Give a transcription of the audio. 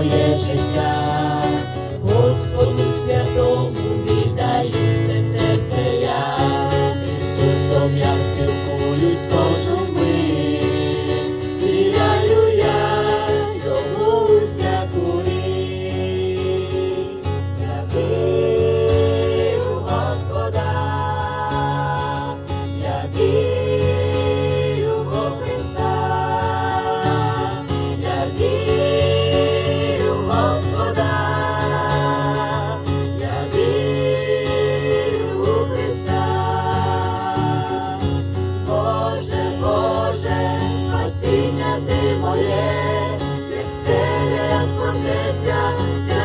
своє життя, Господу святому віддаю все серце я, з Ісусом я спілкуюсь кожного. Фортеця, свята